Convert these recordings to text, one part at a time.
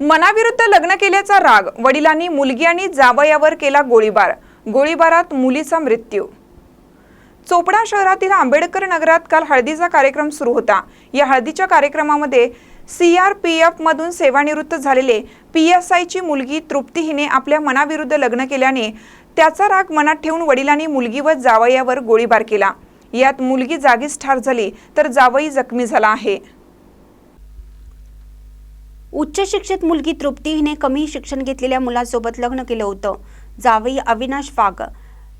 मनाविरुद्ध लग्न केल्याचा राग वडिलांनी मुलगी आणि जावयावर केला गोळीबार. गोळीबारात मुलीचा मृत्यू. चोपडा शहरातील आंबेडकर नगरात काल हळदीचा कार्यक्रम सुरू होता. या हळदीच्या कार्यक्रमामध्ये सी आर पी मधून सेवानिवृत्त झालेले पी एस आयची मुलगी तृप्ती हिने आपल्या मनाविरुद्ध लग्न केल्याने त्याचा राग मनात ठेवून वडिलांनी मुलगी व जावयावर गोळीबार केला. यात मुलगी जागीच ठार झाली तर जावई जखमी झाला आहे. उच्च शिक्षित मुलगी तृप्ती हिने कमी शिक्षण घेतलेल्या मुलासोबत लग्न केलं होतं. जावई अविनाश वाघ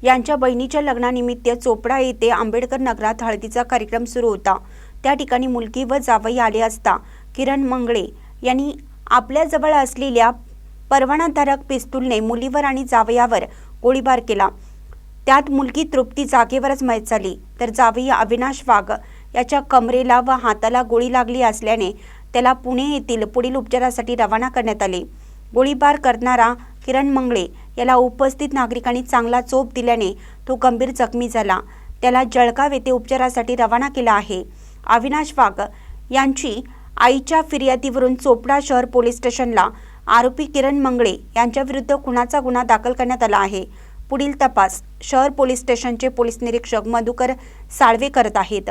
यांच्या बहिणीच्या लग्नानिमित्त चोपडा येथे आंबेडकर नगरात हळदीचा कार्यक्रम सुरू होता. त्या ठिकाणी मुलगी व जावई आले असता किरण मंगळे यांनी आपल्याजवळ असलेल्या परवानाधारक पिस्तूलने मुलीवर आणि जावयावर गोळीबार केला. त्यात मुलगी तृप्ती जागेवरच मयत झाली. तर जावई अविनाश वाघ याच्या कमरेला व हाताला गोळी लागली असल्याने त्याला पुणे येथील पुढील उपचारासाठी रवाना करण्यात आले. गोळीबार करणारा किरण मंगळे याला उपस्थित नागरिकांनी चांगला चोप दिल्याने तो गंभीर जखमी झाला. त्याला जळगाव येथे उपचारासाठी रवाना केला आहे. अविनाश वाघ यांची आईच्या फिर्यादीवरून चोपडा शहर पोलीस स्टेशनला आरोपी किरण मंगळे यांच्याविरुद्ध खुनाचा गुन्हा दाखल करण्यात आला आहे. पुढील तपास शहर पोलीस स्टेशनचे पोलीस निरीक्षक मधुकर साळवे करत आहेत.